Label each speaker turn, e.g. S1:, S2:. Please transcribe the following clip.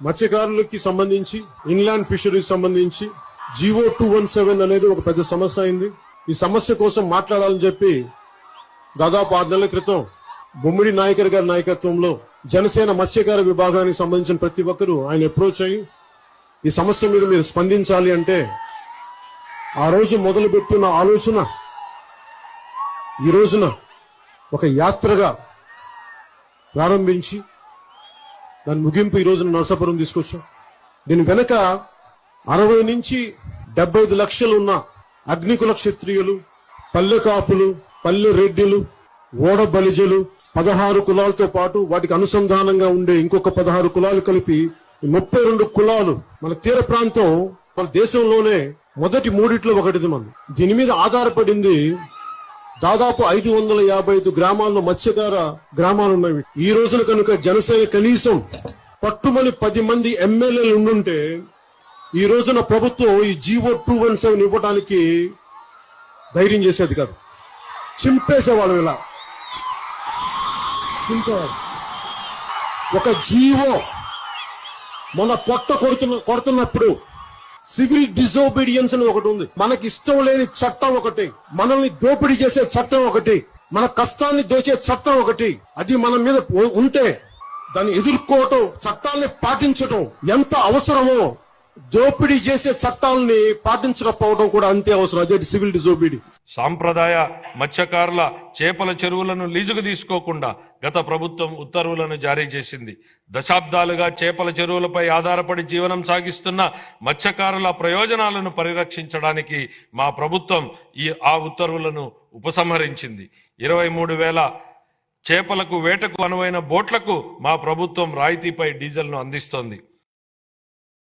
S1: మత్స్యకారులకి సంబంధించి inland fisheries సంబంధించి జీవో టూ వన్ సెవెన్ అనేది ఒక పెద్ద సమస్య అయింది. ఈ సమస్య కోసం మాట్లాడాలని చెప్పి దాదాపు ఆరు నెలల క్రితం బొమ్మిడి నాయకర్ గారి నాయకత్వంలో జనసేన మత్స్యకార విభాగానికి సంబంధించిన ప్రతి ఒక్కరూ ఆయన అప్రోచ్ అయ్యి ఈ సమస్య మీద మీరు స్పందించాలి అంటే ఆ రోజు మొదలుపెట్టిన ఆలోచన ఈ రోజున ఒక యాత్రగా ప్రారంభించి దాని ముగింపు ఈ రోజున నరసాపురం తీసుకొచ్చాం. దీని వెనక అరవై నుంచి డెబ్బై ఐదు లక్షలు ఉన్న అగ్నికుల క్షత్రియులు పల్లె కాపులు పల్లె రెడ్డిలు ఓడ బలిజలు పదహారు కులాలతో పాటు వాటికి అనుసంధానంగా ఉండే ఇంకొక పదహారు కులాలు కలిపి ముప్పై రెండు కులాలు మన తీర ప్రాంతం మన దేశంలోనే మొదటి మూడిట్లో ఒకటిది మనం దీని మీద ఆధారపడింది దాదాపు ఐదు వందల యాభై ఐదు గ్రామాల్లో మత్స్యకార గ్రామాలు ఉన్నాయి. ఈ రోజున కనుక జనసేన కనీసం పట్టుమని పది మంది ఎమ్మెల్యేలు ఉండుంటే ఈ రోజున ప్రభుత్వం ఈ జీవో టూ వన్ సెవెన్ ఇవ్వడానికి ధైర్యం చేసేది కాదు. చింపేసేవాళ్ళం ఇలా. చింపేవాడు ఒక జీవో మన పొట్ట కొడుతున్న కొడుతున్నప్పుడు సివిల్ డిజోబీడియన్స్ అని ఒకటి ఉంది. మనకి ఇష్టం లేని చట్టం ఒకటి. మనల్ని దోపిడీ చేసే చట్టం ఒకటి. మన కష్టాన్ని దోచే చట్టం ఒకటి. అది మన మీద ఉంటే దాన్ని ఎదుర్కోవటం చట్టాల్ని పాటించటం ఎంత అవసరమో దోపిడీ చేసే చట్టాలని పాటించకపోవడం కూడా అంతే అవసరం. అదే సివిల్ డిజోబీడి?
S2: సాంప్రదాయ మత్స్యకారుల చేపల చెరువులను లీజుకు తీసుకోకుండా గత ప్రభుత్వం ఉత్తర్వులను జారీ చేసింది. దశాబ్దాలుగా చేపల చెరువులపై ఆధారపడి జీవనం సాగిస్తున్న మత్స్యకారుల ప్రయోజనాలను పరిరక్షించడానికి మా ప్రభుత్వం ఈ ఆ ఉత్తర్వులను ఉపసంహరించింది. ఇరవై మూడు వేల చేపలకు వేటకు అనువైన బోట్లకు మా ప్రభుత్వం రాయితీపై డీజిల్ను అందిస్తోంది.